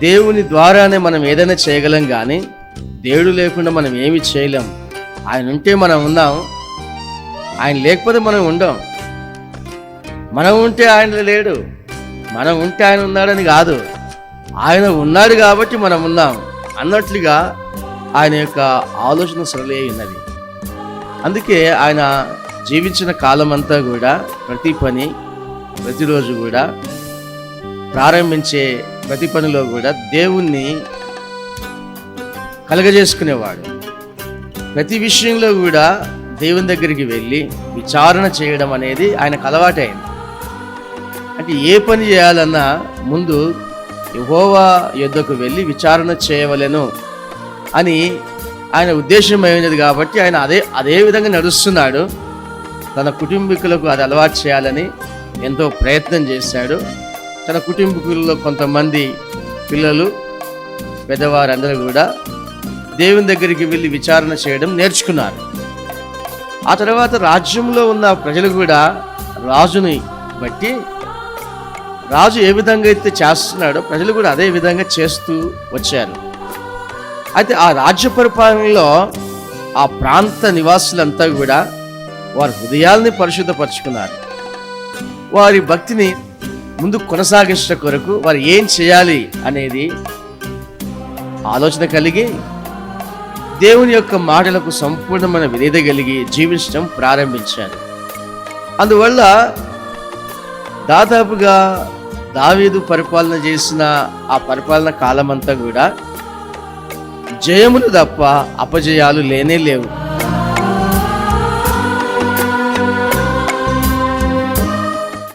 దేవుని ద్వారానే మనం ఏదైనా చేయగలం కానీ దేవుడు లేకుండా మనం ఏమి చేయలేం. ఆయన ఉంటే మనం ఉన్నాం. ఆయన లేకపోతే మనం ఉండం. మనం ఉంటే ఆయన లేడు. మనం ఉంటే ఆయన ఉన్నాడని కాదు. ఆయన ఉన్నాడు కాబట్టి మనం ఉన్నాం. అన్నట్లుగా ఆయన యొక్క ఆలోచన సరళే ఉన్నది. అందుకే ఆయన జీవించిన కాలం అంతా కూడా ప్రతి పని ప్రతిరోజు కూడా ప్రారంభించే ప్రతి పనిలో కూడా దేవుణ్ణి కలగజేసుకునేవాడు. ప్రతి విషయంలో కూడా దేవుని దగ్గరికి వెళ్ళి విచారణ చేయడం అనేది ఆయనకు అలవాటైంది అంటే ఏ పని చేయాలన్నా ముందు యహోవా యుద్ధకు వెళ్ళి విచారణ చేయవలెను అని ఆయన ఉద్దేశం అయినది కాబట్టి ఆయన అదే అదే విధంగా నడుస్తున్నాడు. తన కుటుంబీకులకు అది అలవాటు చేయాలని ఎంతో ప్రయత్నం చేశాడు. తన కుటుంబీకుల్లో కొంతమంది పిల్లలు పెద్దవారందరూ కూడా దేవుని దగ్గరికి వెళ్ళి విచారణ చేయడం నేర్చుకున్నారు. ఆ తర్వాత రాజ్యంలో ఉన్న ప్రజలు కూడా రాజుని బట్టి రాజు ఏ విధంగా అయితే చేస్తున్నాడో ప్రజలు కూడా అదే విధంగా చేస్తూ వచ్చారు. అయితే ఆ రాజ్య పరిపాలనలో ఆ ప్రాంత నివాసులంతా కూడా వారి హృదయాల్ని పరిశుద్ధపరచుకున్నారు. వారి భక్తిని ముందు కొనసాగించట కొరకు వారు ఏం చేయాలి అనేది ఆలోచన కలిగి దేవుని యొక్క మాటలకు సంపూర్ణమైన విధేత కలిగి జీవించడం ప్రారంభించారు. అందువల్ల దాదాపుగా దావీదు పరిపాలన చేసిన ఆ పరిపాలన కాలమంతా కూడా జయములు తప్ప అపజయాలు లేనే లేవు.